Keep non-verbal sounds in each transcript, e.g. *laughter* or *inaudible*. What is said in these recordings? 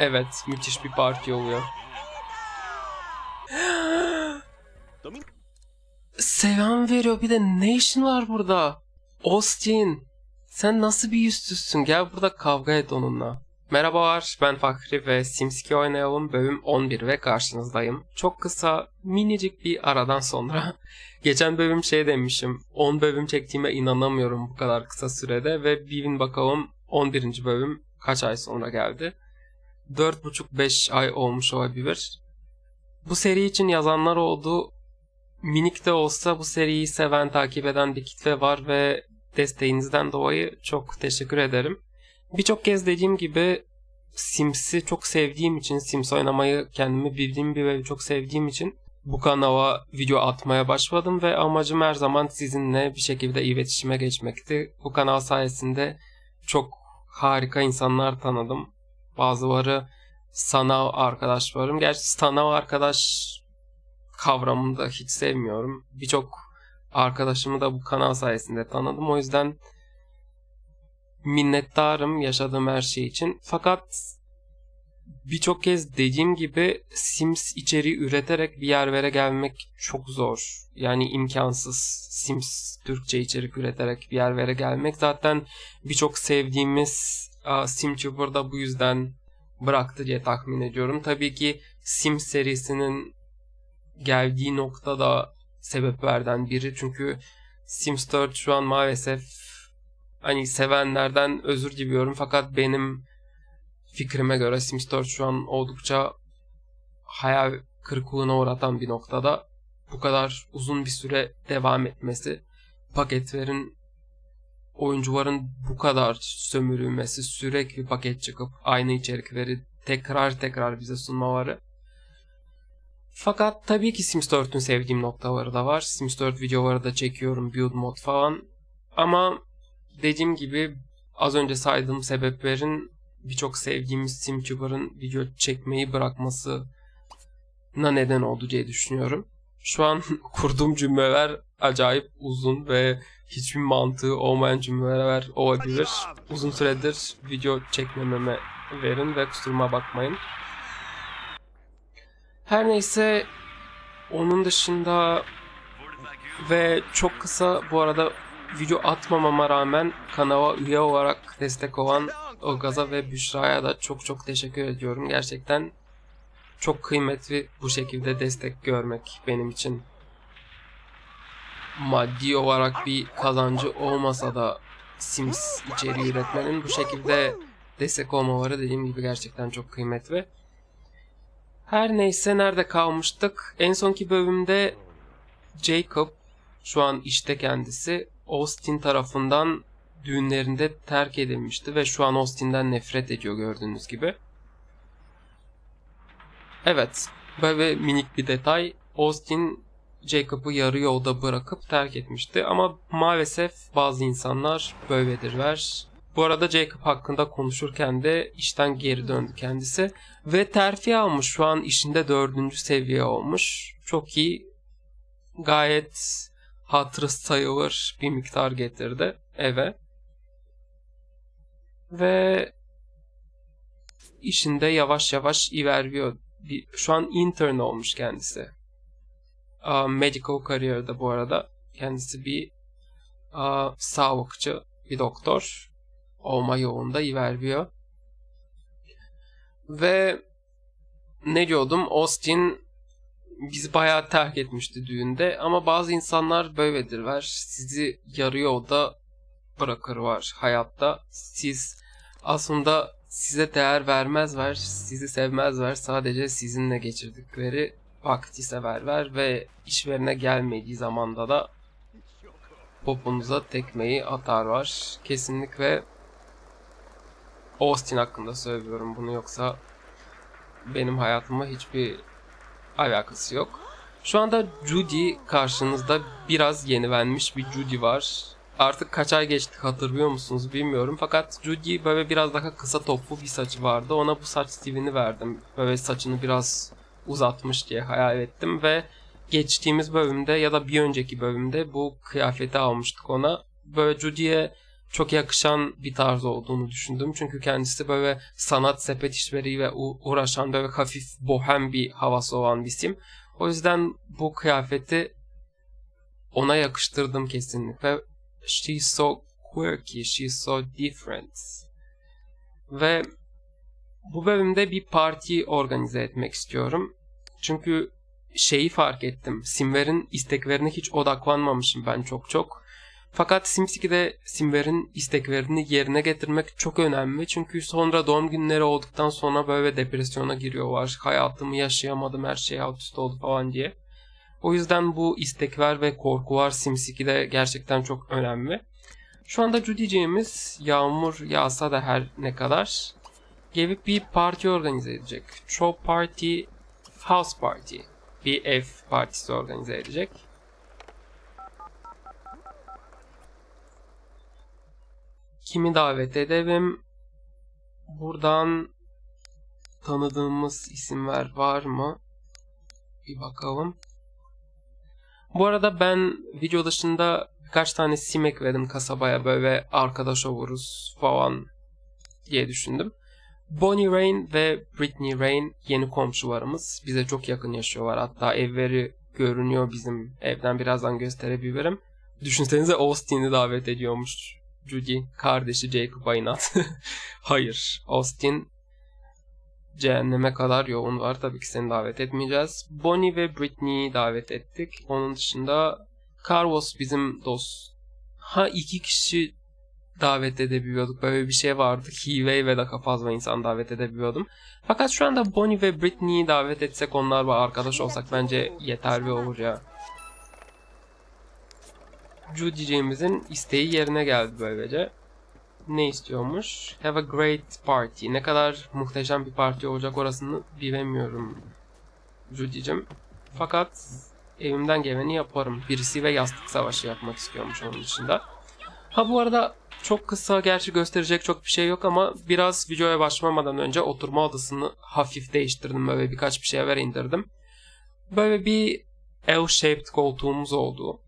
Evet, müthiş bir parti oluyor. Selam veriyor. Bir de işin var burada? Austin. Sen nasıl bir yüzsüzsün? Gel burada kavga et onunla. Merhabalar ben Fakri ve Sims 2 oynayalım bölüm 11 ve karşınızdayım. Çok kısa minicik bir aradan sonra *laughs* geçen bölüm şey demişim 10 bölüm çektiğime inanamıyorum bu kadar kısa sürede ve bilin bakalım 11. bölüm kaç ay sonra geldi. 4,5-5 ay olmuş olabilir. Bu seri için yazanlar oldu. Minik de olsa bu seriyi seven, takip eden bir kitle var ve desteğinizden dolayı çok teşekkür ederim. Birçok kez dediğim gibi Sims'i çok sevdiğim için, Sims oynamayı kendimi bildiğim bir ve çok sevdiğim için bu kanala video atmaya başladım ve amacım her zaman sizinle bir şekilde iletişime geçmekti. Bu kanal sayesinde çok harika insanlar tanıdım. Bazıları sanal arkadaşlarım. Gerçi sanal arkadaş kavramını da hiç sevmiyorum. Birçok arkadaşımı da bu kanal sayesinde tanıdım. O yüzden minnettarım yaşadığım her şey için. Fakat birçok kez dediğim gibi Sims içeriği üreterek bir yerlere gelmek çok zor. Yani imkansız Sims Türkçe içerik üreterek bir yerlere gelmek. Zaten birçok sevdiğimiz SimTuber da bu yüzden bıraktı diye tahmin ediyorum. Tabii ki Sims serisinin geldiği nokta da sebeplerden biri. Çünkü Sims 4 şu an maalesef hani sevenlerden özür diliyorum fakat benim fikrime göre Sims 4 şu an oldukça hayal kırıklığına uğratan bir noktada. Bu kadar uzun bir süre devam etmesi, paketlerin oyuncuların bu kadar sömürülmesi, sürekli paket çıkıp aynı içerikleri tekrar tekrar bize sunmaları. Fakat tabii ki Sims 4'ün sevdiğim noktaları da var. Sims 4 videoları da çekiyorum, build mod falan. Ama dediğim gibi az önce saydığım sebeplerin birçok sevdiğimiz SimTuber'ın video çekmeyi bırakmasına neden oldu diye düşünüyorum. Şu an *laughs* kurduğum cümleler acayip uzun ve hiçbir mantığı olmayan cümleler olabilir. Uzun süredir video çekmememe verin ve kusuruma bakmayın. Her neyse onun dışında ve çok kısa bu arada video atmamama rağmen kanala üye olarak destek olan Ilgaz'a ve Büşra'ya da çok çok teşekkür ediyorum. Gerçekten çok kıymetli bu şekilde destek görmek benim için. Maddi olarak bir kazancı olmasa da Sims içeriği üretmenin bu şekilde destek olmaları dediğim gibi gerçekten çok kıymetli. Her neyse nerede kalmıştık? En sonki bölümde Jacob şu an işte kendisi Austin tarafından düğünlerinde terk edilmişti ve şu an Austin'den nefret ediyor gördüğünüz gibi. Evet, böyle minik bir detay. Austin Jacob'u yarı yolda bırakıp terk etmişti ama maalesef bazı insanlar böyledirler. Bu arada Jacob hakkında konuşurken de işten geri döndü kendisi ve terfi almış. Şu an işinde dördüncü seviye olmuş. Çok iyi. Gayet hatırı sayılır bir miktar getirdi eve. Ve işinde yavaş yavaş ilerliyor. Şu an intern olmuş kendisi. Medical kariyerde bu arada. Kendisi bir sağlıkçı, bir doktor olma yolunda ilerliyor. Ve ne diyordum? Austin bizi bayağı terk etmişti düğünde ama bazı insanlar böyledirler. Sizi yarı yolda bırakırlar hayatta. Siz aslında size değer vermezler, sizi sevmezler. Sadece sizinle geçirdikleri vakti severler ve işlerine gelmediği zamanda da poponuza tekmeyi atarlar. Kesinlikle Austin hakkında söylüyorum bunu yoksa benim hayatıma hiçbir alakası yok. Şu anda Judy karşınızda biraz yenilenmiş bir Judy var. Artık kaç ay geçti hatırlıyor musunuz bilmiyorum. Fakat Judy böyle biraz daha kısa toplu bir saçı vardı. Ona bu saç stilini verdim. Böyle saçını biraz uzatmış diye hayal ettim ve geçtiğimiz bölümde ya da bir önceki bölümde bu kıyafeti almıştık ona. Böyle Judy'ye çok yakışan bir tarz olduğunu düşündüm. Çünkü kendisi böyle sanat sepet işleriyle uğraşan böyle hafif bohem bir havası olan bir isim. O yüzden bu kıyafeti ona yakıştırdım kesinlikle. She's so quirky, she's so different. Ve bu bölümde bir parti organize etmek istiyorum. Çünkü şeyi fark ettim. Simver'in isteklerine hiç odaklanmamışım ben çok çok. Fakat Sims 2'de Simver'in isteklerini yerine getirmek çok önemli. Çünkü sonra doğum günleri olduktan sonra böyle depresyona giriyorlar. Hayatımı yaşayamadım, her şey alt üst oldu falan diye. O yüzden bu istekler ve korkular Sims 2'de gerçekten çok önemli. Şu anda Judy'ciğimiz yağmur yağsa da her ne kadar gelip bir parti organize edecek. Show Party, House Party. Bir ev partisi organize edecek. Kimi davet edelim? Buradan tanıdığımız isimler var mı? Bir bakalım. Bu arada ben video dışında birkaç tane sim ekledim kasabaya böyle arkadaş oluruz falan diye düşündüm. Bonnie Rain ve Britney Rain yeni komşularımız. Bize çok yakın yaşıyorlar. Hatta evleri görünüyor bizim evden birazdan gösterebilirim. Düşünsenize Austin'i davet ediyormuş Judy. Kardeşi Jacob Aynat. *laughs* Hayır. Austin cehenneme kadar yoğun var. Tabii ki seni davet etmeyeceğiz. Bonnie ve Britney'i davet ettik. Onun dışında Carlos bizim dost. Ha iki kişi davet edebiliyorduk. Böyle bir şey vardı. Hive ve daha fazla insan davet edebiliyordum. Fakat şu anda Bonnie ve Britney'i davet etsek onlarla arkadaş olsak bence yeterli olur ya. Judy'ciğimizin isteği yerine geldi böylece. Ne istiyormuş? Have a great party. Ne kadar muhteşem bir parti olacak orasını bilemiyorum Judy'cim. Fakat evimden geleni yaparım. Birisiyle yastık savaşı yapmak istiyormuş onun dışında. Ha bu arada çok kısa gerçi gösterecek çok bir şey yok ama biraz videoya başlamadan önce oturma odasını hafif değiştirdim. Böyle birkaç bir şeyler indirdim. Böyle bir L-shaped koltuğumuz oldu.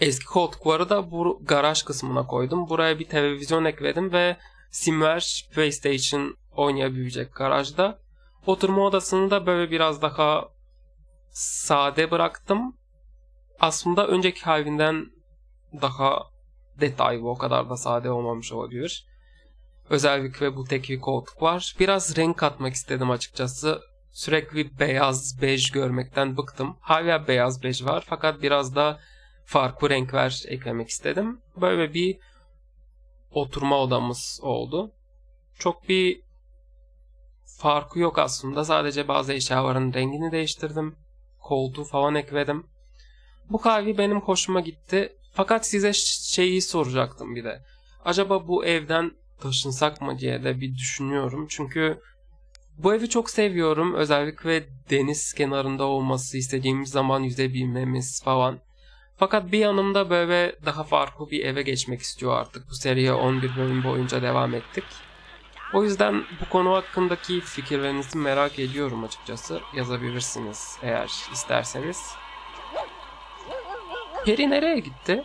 Eski koltukları da bu garaj kısmına koydum. Buraya bir televizyon ekledim ve Simver PlayStation oynayabilecek garajda. Oturma odasını da böyle biraz daha sade bıraktım. Aslında önceki halinden daha detaylı o kadar da sade olmamış olabilir. Özellikle bu tek bir koltuk var. Biraz renk katmak istedim açıkçası. Sürekli beyaz bej görmekten bıktım. Hala beyaz bej var fakat biraz da farklı renkler eklemek istedim. Böyle bir oturma odamız oldu. Çok bir farkı yok aslında. Sadece bazı eşyaların rengini değiştirdim. Koltuğu falan ekledim. Bu kahve benim hoşuma gitti. Fakat size şeyi soracaktım bir de. Acaba bu evden taşınsak mı diye de bir düşünüyorum. Çünkü bu evi çok seviyorum. Özellikle deniz kenarında olması, istediğimiz zaman yüzebilmemiz falan. Fakat bir yanımda böyle daha farklı bir eve geçmek istiyor artık. Bu seriye 11 bölüm boyunca devam ettik. O yüzden bu konu hakkındaki fikirlerinizi merak ediyorum açıkçası. Yazabilirsiniz eğer isterseniz. Peri nereye gitti?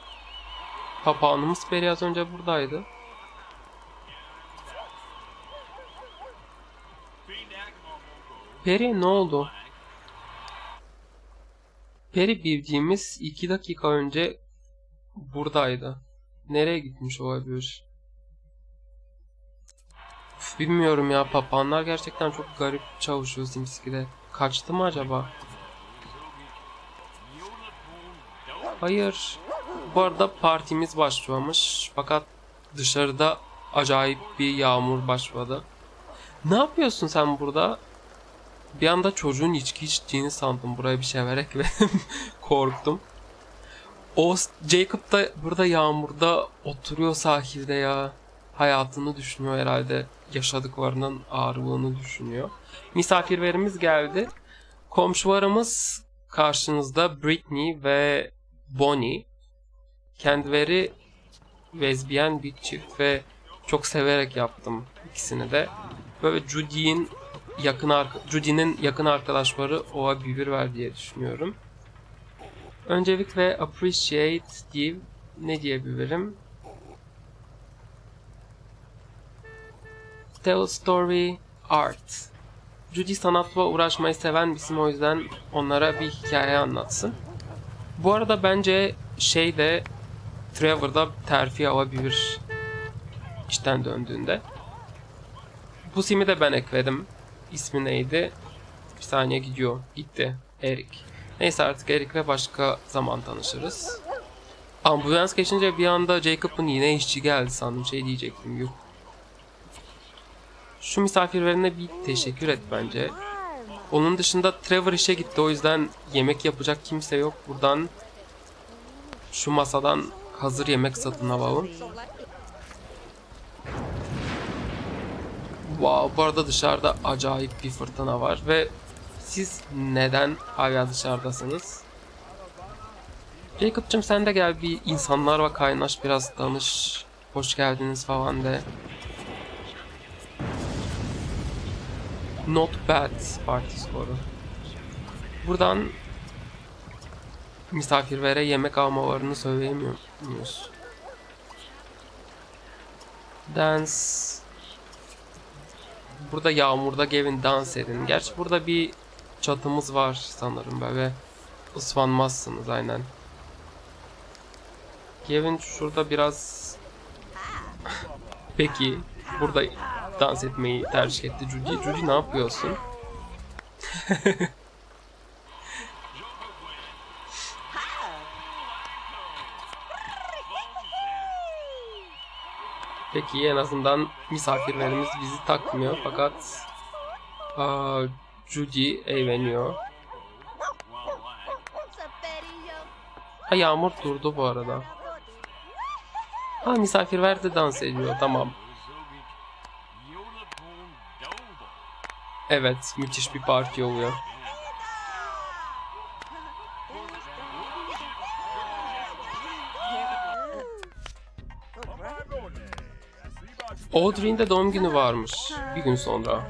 Papağanımız Peri az önce buradaydı. Peri ne oldu? Peri bildiğimiz 2 dakika önce buradaydı. Nereye gitmiş olabilir? Üf, bilmiyorum ya papağanlar gerçekten çok garip çalışıyor Sims'de. Kaçtı mı acaba? Hayır. Bu arada partimiz başlıyormuş. Fakat dışarıda acayip bir yağmur başladı. Ne yapıyorsun sen burada? Bir anda çocuğun içki içtiğini sandım. Buraya bir şey vererek ve korktum. O Jacob da burada yağmurda oturuyor sahilde ya. Hayatını düşünüyor herhalde. Yaşadıklarının ağırlığını düşünüyor. Misafirlerimiz geldi. Komşularımız karşınızda Britney ve Bonnie. Kendileri lezbiyen bir çift ve çok severek yaptım ikisini de. Böyle Judy'nin yakın Judy'nin yakın arkadaşları Oa Beaver diye düşünüyorum. Öncelikle appreciate give ne diyebilirim? Tell story art. Judy sanatla uğraşmayı seven bizim o yüzden onlara bir hikaye anlatsın. Bu arada bence şey de Trevor'da terfi alabilir işten döndüğünde. Bu simi de ben ekledim. İsmi neydi? Bir saniye gidiyor. Gitti. Erik. Neyse artık Erik'le başka zaman tanışırız. Ambulans geçince bir anda Jacob'un yine işçi geldi sandım. Şey diyecektim. Yuh. Şu misafirlerine bir teşekkür et bence. Onun dışında Trevor işe gitti. O yüzden yemek yapacak kimse yok. Buradan şu masadan hazır yemek satın alalım. Wow, bu arada dışarıda acayip bir fırtına var ve siz neden hala dışarıdasınız? Jacob'cım sen de gel bir insanlarla kaynaş biraz danış. Hoş geldiniz falan de. Not bad parti skoru. Buradan misafirlere yemek almalarını söyleyemiyor muyuz? Dance Burada yağmurda gelin dans edin. Gerçi burada bir çatımız var sanırım böyle. Islanmazsınız aynen. Kevin şurada biraz... Peki burada dans etmeyi tercih etti Judy. Judy ne yapıyorsun? Peki en azından misafirlerimiz bizi takmıyor fakat aa, Judy eğleniyor. Ha yağmur durdu bu arada. Ha misafirler de dans ediyor tamam. Evet müthiş bir parti oluyor. Audrey'in de doğum günü varmış bir gün sonra.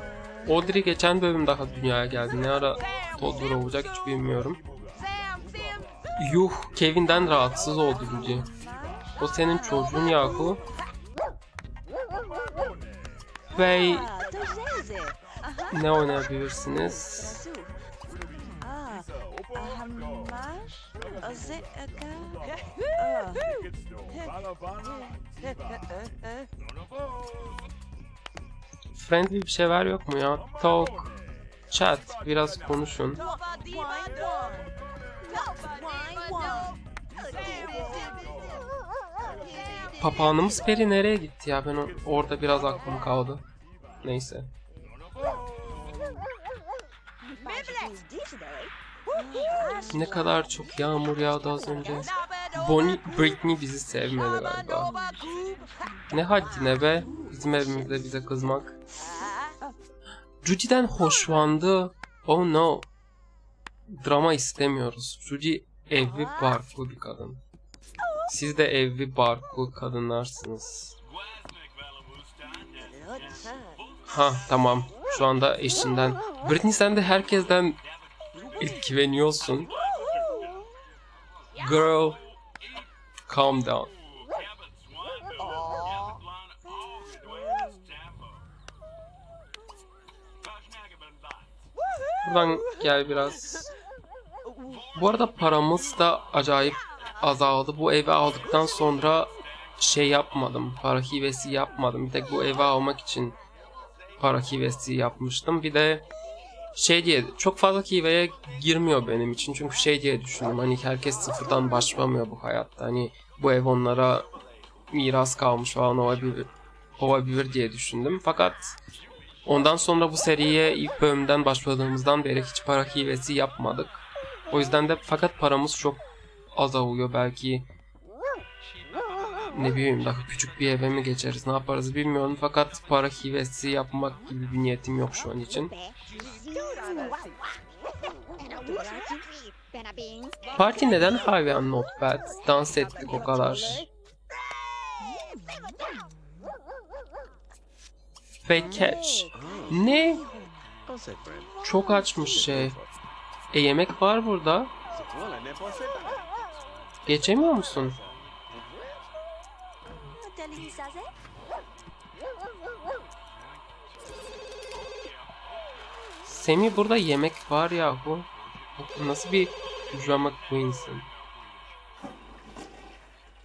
Audrey geçen bölüm daha dünyaya geldi. Ne ara Toddler olacak hiç bilmiyorum. Yuh Kevin'den rahatsız oldu Judy. O senin çocuğun yahu. Ve ne oynayabilirsiniz? Friendly bir şeyler yok mu ya? Talk, chat, biraz konuşun. Papağanımız Peri nereye gitti ya? Ben orada biraz aklım kaldı. Neyse. Ne kadar çok yağmur yağdı az önce. Bonnie, Britney bizi sevmedi galiba. Ne haddine be, bizim evimizde bize kızmak. Judy'den hoşlandı. Oh no. Drama istemiyoruz. Judy evli barklı bir kadın. Siz de evli barklı kadınlarsınız. Ha tamam. Şu anda eşinden. Britney sen de herkesten etkileniyorsun. Girl, calm down. Buradan gel biraz. Bu arada paramız da acayip azaldı. Bu evi aldıktan sonra şey yapmadım. Para hivesi yapmadım. Bir tek bu evi almak için para hivesi yapmıştım. Bir de şey diye çok fazla hiveye girmiyor benim için. Çünkü şey diye düşündüm. Hani herkes sıfırdan başlamıyor bu hayatta. Hani bu ev onlara miras kalmış falan olabilir, olabilir diye düşündüm. Fakat ondan sonra bu seriye ilk bölümden başladığımızdan beri hiç para hivesi yapmadık. O yüzden de fakat paramız çok azalıyor belki ne bileyim daha küçük bir eve mi geçeriz ne yaparız bilmiyorum fakat para hivesi yapmak gibi bir niyetim yok şu an için. Parti neden hayvan not bad? Dans ettik o kadar. Fake catch. Ne? Çok açmış şey. E yemek var burada. Geçemiyor musun? Semi burada yemek var yahu. Nasıl bir drama queensin?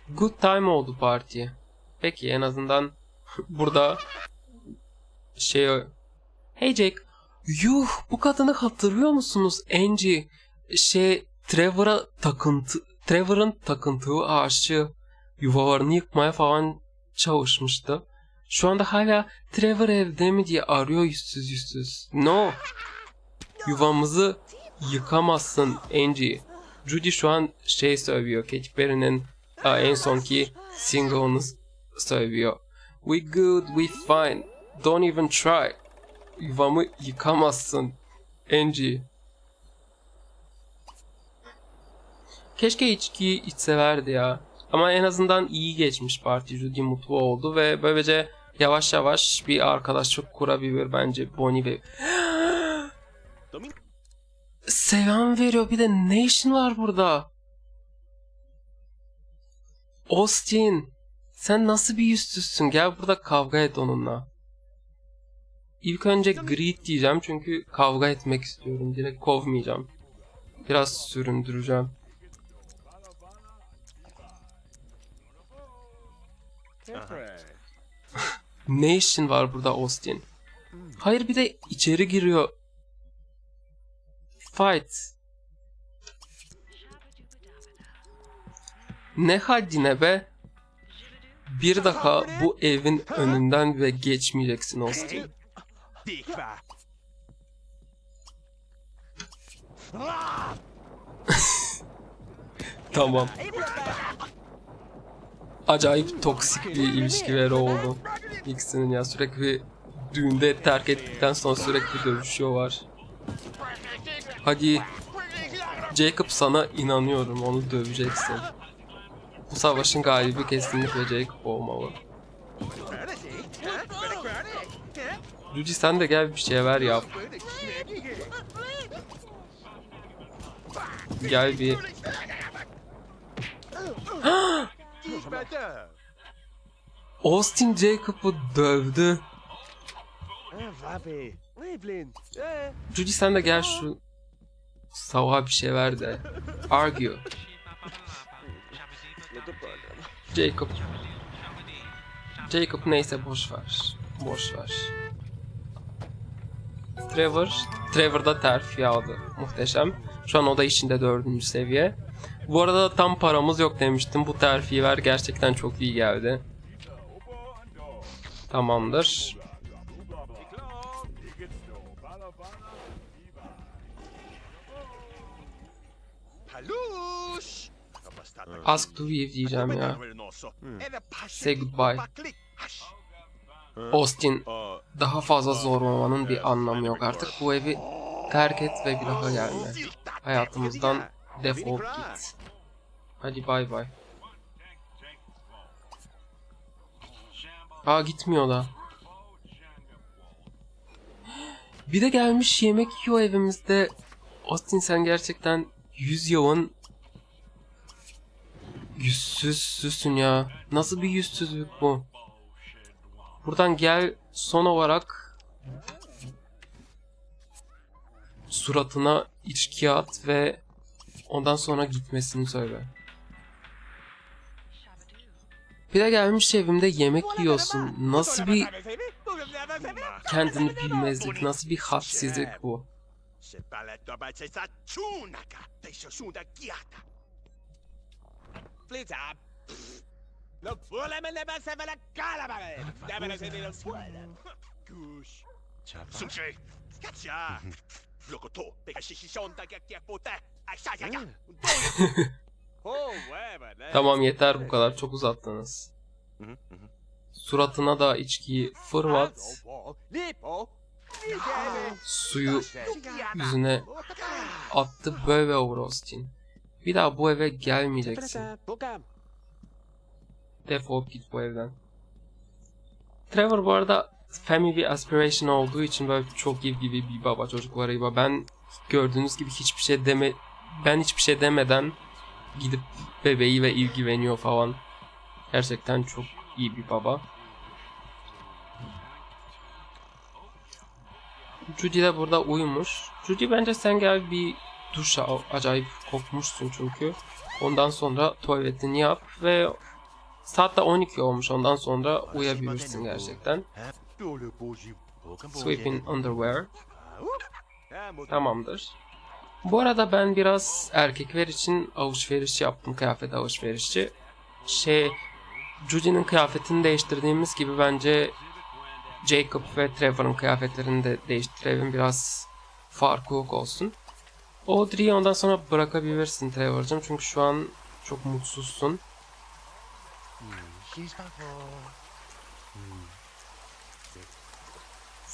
Good time oldu parti. Peki en azından *laughs* burada şey Hey Jake. Yuh bu kadını hatırlıyor musunuz? Angie şey Trevor'a takıntı Trevor'ın takıntığı aşığı yuvalarını yıkmaya falan çalışmıştı. Şu anda hala Trevor evde mi diye arıyor yüzsüz yüzsüz. No. Yuvamızı yıkamazsın Angie. Judy şu an şey söylüyor. Katy Perry'nin en sonki single'ını söylüyor. We good, we fine. Don't even try. Yuvamı yıkamazsın Angie. Keşke içkiyi içselerdi ya. Ama en azından iyi geçmiş parti. Judy mutlu oldu ve böylece yavaş yavaş bir arkadaşlık kurabilir bence Bonnie ve... Selam veriyor bir de ne işin var burada? Austin sen nasıl bir yüzsüzsün gel burada kavga et onunla. İlk önce greet diyeceğim çünkü kavga etmek istiyorum direkt kovmayacağım. Biraz süründüreceğim. Ne işin var burada Austin? Hayır bir de içeri giriyor. Fight. Ne haddine be? Bir daha bu evin önünden ve geçmeyeceksin Austin. *laughs* Tamam. Acayip toksik bir ilişkileri oldu. İkisinin ya sürekli düğünde terk ettikten sonra sürekli dövüşüyorlar. Hadi Jacob sana inanıyorum onu döveceksin. Bu savaşın galibi kesinlikle Jacob olmalı. Luigi sen de gel bir şeyler yap. Gel bir... *gasps* *gasps* *gasps* Austin Jacob'u dövdü. Judy sen de gel şu savağa bir şey ver de. Argue. Jacob. Jacob neyse boş ver. Boş ver. Trevor. Trevor da terfi aldı. Muhteşem. Şu an o da içinde dördüncü seviye. Bu arada tam paramız yok demiştim. Bu terfiyi ver gerçekten çok iyi geldi. Tamamdır. Ask to leave diyeceğim ya. Say goodbye. Austin daha fazla zorlamanın bir anlamı yok artık. Bu evi terk et ve bir daha gelme. Hayatımızdan defol git. Hadi bay bay. Aa gitmiyor da. Bir de gelmiş yemek yiyor evimizde. Austin sen gerçekten yüz yılın yüzsüzsün ya. Nasıl bir yüzsüzlük bu? Buradan gel son olarak suratına içki at ve ondan sonra gitmesini söyle. Bir de gelmiş evimde yemek yiyorsun. Nasıl bir kendini bilmezlik, nasıl bir hadsizlik bu? *laughs* *laughs* Tamam yeter bu kadar çok uzattınız. Suratına da içkiyi fırlat. Suyu yüzüne attı böyle over Austin. Bir daha bu eve gelmeyeceksin. Defol git bu evden. Trevor bu arada family aspiration olduğu için böyle çok iyi gibi bir baba çocuklarıyla. Ben gördüğünüz gibi hiçbir şey deme ben hiçbir şey demeden gidip bebeği ve ilgileniyor falan. Gerçekten çok iyi bir baba. Judy de burada uyumuş. Judy bence sen gel bir duş al. Acayip kokmuşsun çünkü. Ondan sonra tuvaletini yap ve saat de 12 olmuş. Ondan sonra uyuyabilirsin gerçekten. Sweeping underwear. Tamamdır. Bu arada ben biraz erkekler için alışveriş yaptım. Kıyafet alışverişi. Şey, Judy'nin kıyafetini değiştirdiğimiz gibi bence Jacob ve Trevor'ın kıyafetlerini de değiştirelim. Biraz farklılık olsun. Audrey'i ondan sonra bırakabilirsin Trevor'cığım. Çünkü şu an çok mutsuzsun.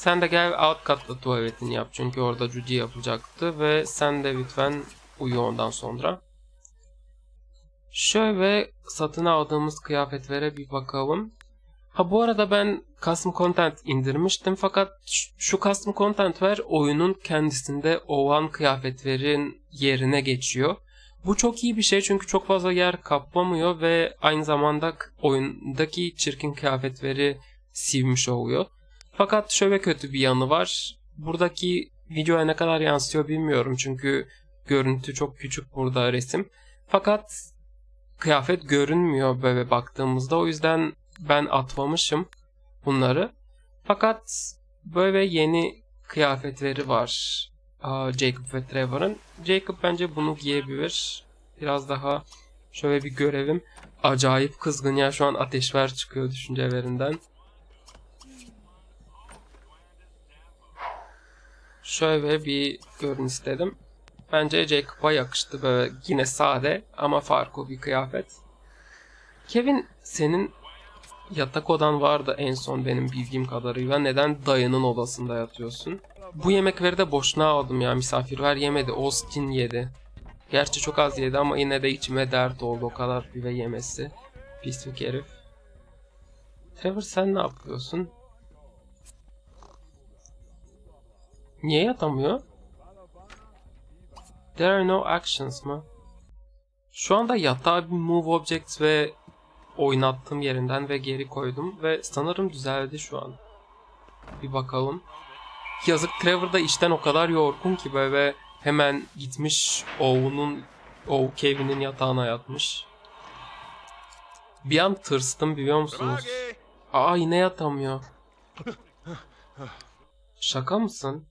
Sen de gel alt katta tuvaletini yap. Çünkü orada Judy yapacaktı. Ve sen de lütfen uyu ondan sonra. Şöyle satın aldığımız kıyafetlere bir bakalım. Ha bu arada ben custom content indirmiştim fakat şu custom contentler oyunun kendisinde olan kıyafetlerin yerine geçiyor. Bu çok iyi bir şey çünkü çok fazla yer kaplamıyor ve aynı zamanda oyundaki çirkin kıyafetleri silmiş oluyor. Fakat şöyle kötü bir yanı var. Buradaki videoya ne kadar yansıyor bilmiyorum çünkü görüntü çok küçük burada resim. Fakat kıyafet görünmüyor böyle baktığımızda o yüzden ben atmamışım bunları. Fakat böyle yeni kıyafetleri var Jacob ve Trevor'ın. Jacob bence bunu giyebilir. Biraz daha şöyle bir görelim. Acayip kızgın ya şu an ateşler çıkıyor düşüncelerinden. Şöyle bir görün istedim. Bence Jacob'a yakıştı böyle yine sade ama farklı bir kıyafet. Kevin senin yatak odan vardı en son benim bildiğim kadarıyla. Neden dayının odasında yatıyorsun? Bu yemekleri de boşuna aldım ya misafirler yemedi. Austin yedi. Gerçi çok az yedi ama yine de içime dert oldu o kadar bir ve yemesi. Pislik herif. Trevor sen ne yapıyorsun? Niye yatamıyor? There are no actions mı? Şu anda yatağa bir move object ve oynattım yerinden ve geri koydum ve sanırım düzeldi şu an. Bir bakalım. Yazık Trevor da işten o kadar yorgun ki böyle hemen gitmiş oğlunun o Kevin'in yatağına yatmış. Bir an tırstım biliyor musunuz? Aa yine yatamıyor. Şaka mısın?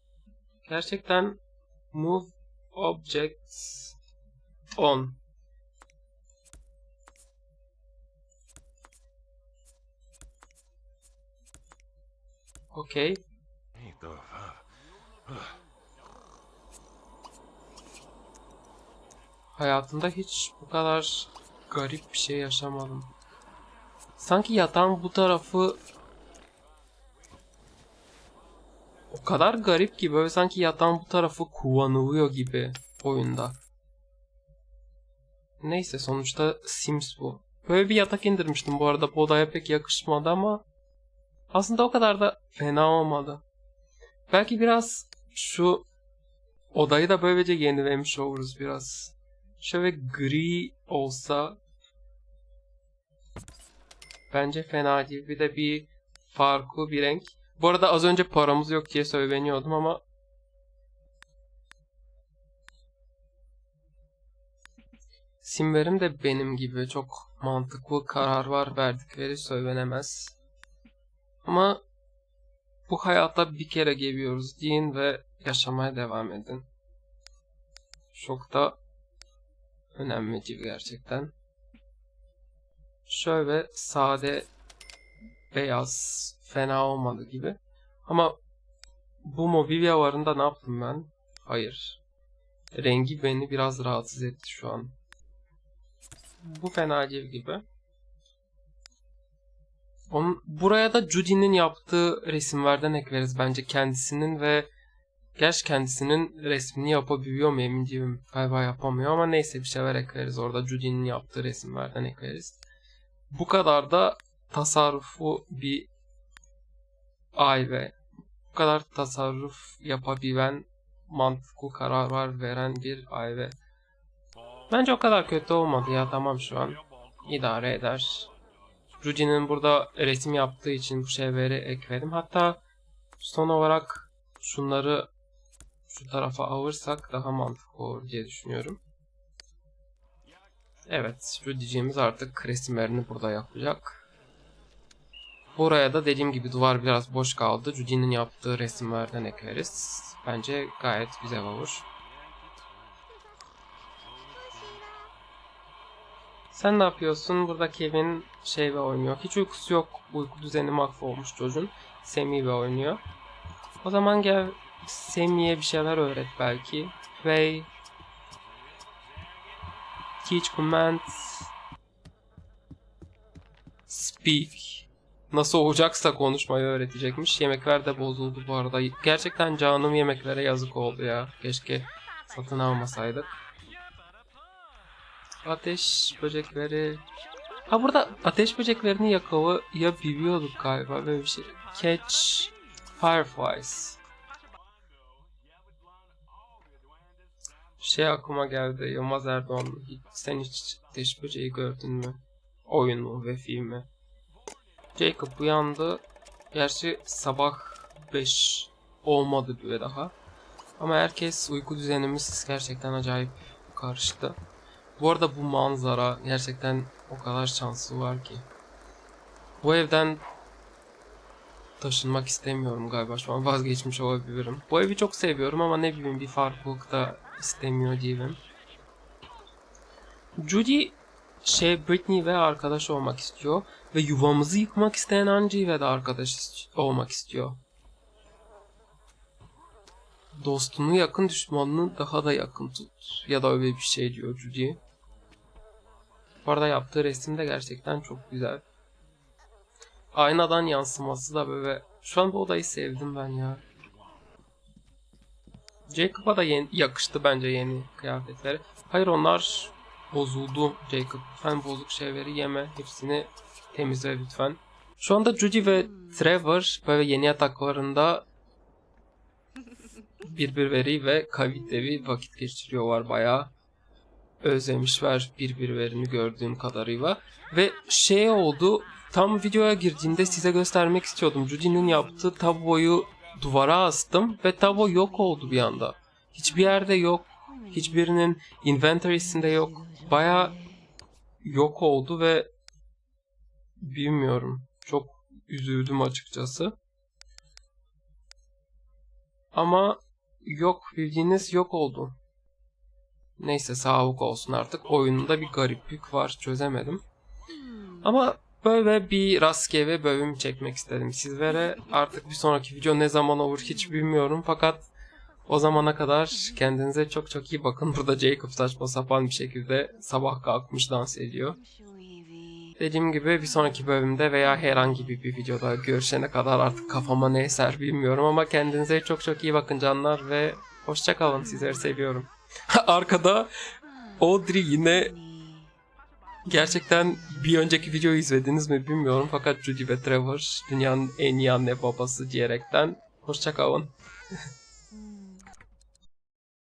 Gerçekten move objects on. Okey. Hayatımda hiç bu kadar garip bir şey yaşamadım. Sanki yatağın bu tarafı o kadar garip ki böyle sanki yatağın bu tarafı kullanılıyor gibi oyunda. Neyse sonuçta Sims bu. Böyle bir yatak indirmiştim bu arada bu odaya pek yakışmadı ama aslında o kadar da fena olmadı. Belki biraz şu odayı da böylece yenilemiş oluruz biraz. Şöyle gri olsa bence fena değil. Bir de bir farklı bir renk. Bu arada az önce paramız yok diye söyleniyordum ama Simver'in de benim gibi çok mantıklı kararlar verdikleri söylenemez. Ama bu hayata bir kere geliyoruz deyin ve yaşamaya devam edin. Çok da önemli gibi gerçekten. Şöyle sade beyaz fena olmadı gibi. Ama bu mobilyalarında ne yaptım ben? Hayır. Rengi beni biraz rahatsız etti şu an. Bu fena değil gibi. Onun, buraya da Judy'nin yaptığı resimlerden ekleriz bence kendisinin ve Gerçi kendisinin resmini yapabiliyor mu emin değilim. Galiba yapamıyor ama neyse bir şeyler ekleriz. Orada Judy'nin yaptığı resimlerden ekleriz. Bu kadar da tasarrufu bir aile. Bu kadar tasarruf yapabilen, mantıklı kararlar veren bir aile. Bence o kadar kötü olmadı ya tamam şu an. idare eder. Judy'nin burada resim yaptığı için bu şeyleri ekledim. Hatta son olarak şunları şu tarafa alırsak daha mantıklı olur diye düşünüyorum. Evet, Judy'ciğimiz artık resimlerini burada yapacak. Buraya da dediğim gibi duvar biraz boş kaldı. Judy'nin yaptığı resimlerden ekleriz. Bence gayet güzel olur. Sen ne yapıyorsun? Burada Kevin şey ve oynuyor. Hiç uykusu yok. Uyku düzeni mahvolmuş çocuğun. Semi ve oynuyor. O zaman gel Semi'ye bir şeyler öğret belki. Play. Teach commands. Speak. Nasıl olacaksa konuşmayı öğretecekmiş. Yemekler de bozuldu bu arada. Gerçekten canım yemeklere yazık oldu ya. Keşke satın almasaydık. Ateş böcekleri. Ha burada ateş böceklerini yakalayabiliyorduk galiba böyle bir şey. Catch fireflies. Şey aklıma geldi Yılmaz Erdoğan. Sen hiç ateş böceği gördün mü? Oyunu ve filmi. Jacob uyandı. Gerçi sabah 5 olmadı bile daha. Ama herkes uyku düzenimiz gerçekten acayip karıştı. Bu arada bu manzara gerçekten o kadar şanslı var ki. Bu evden taşınmak istemiyorum galiba şu an vazgeçmiş olabilirim. Bu evi çok seviyorum ama ne bileyim bir farklılık da istemiyor diyelim. Judy şey Britney ve arkadaş olmak istiyor ve yuvamızı yıkmak isteyen Angie ile de arkadaş olmak istiyor. Dostunu yakın düşmanını daha da yakın tut. Ya da öyle bir şey diyor Judy. Bu arada yaptığı resim de gerçekten çok güzel. Aynadan yansıması da böyle. Şu an bu odayı sevdim ben ya. Jacob'a da yeni, yakıştı bence yeni kıyafetleri. Hayır onlar bozuldu Jacob. Lütfen bozuk şeyleri yeme. Hepsini temizle lütfen. Şu anda Judy ve Trevor böyle yeni yataklarında birbirleri ve kavitleri vakit geçiriyorlar bayağı. Özlemişler birbirlerini gördüğüm kadarıyla. Ve şey oldu tam videoya girdiğimde size göstermek istiyordum. Judy'nin yaptığı tabloyu duvara astım ve tablo yok oldu bir anda. Hiçbir yerde yok. Hiçbirinin inventory'sinde yok. Baya yok oldu ve bilmiyorum. Çok üzüldüm açıkçası. Ama yok bildiğiniz yok oldu. Neyse sağlık olsun artık. Oyununda bir gariplik var çözemedim. Ama böyle bir rastgele bölüm çekmek istedim sizlere. Artık bir sonraki video ne zaman olur hiç bilmiyorum fakat o zamana kadar kendinize çok çok iyi bakın. *laughs* Burada Jacob saçma sapan bir şekilde sabah kalkmış dans ediyor. Dediğim gibi bir sonraki bölümde veya herhangi bir, bir videoda görüşene kadar artık kafama ne eser bilmiyorum ama kendinize çok çok iyi bakın canlar ve hoşça kalın sizleri seviyorum. *laughs* Arkada Audrey yine gerçekten bir önceki videoyu izlediniz mi bilmiyorum fakat Judy ve Trevor dünyanın en iyi anne babası diyerekten hoşça kalın. *laughs*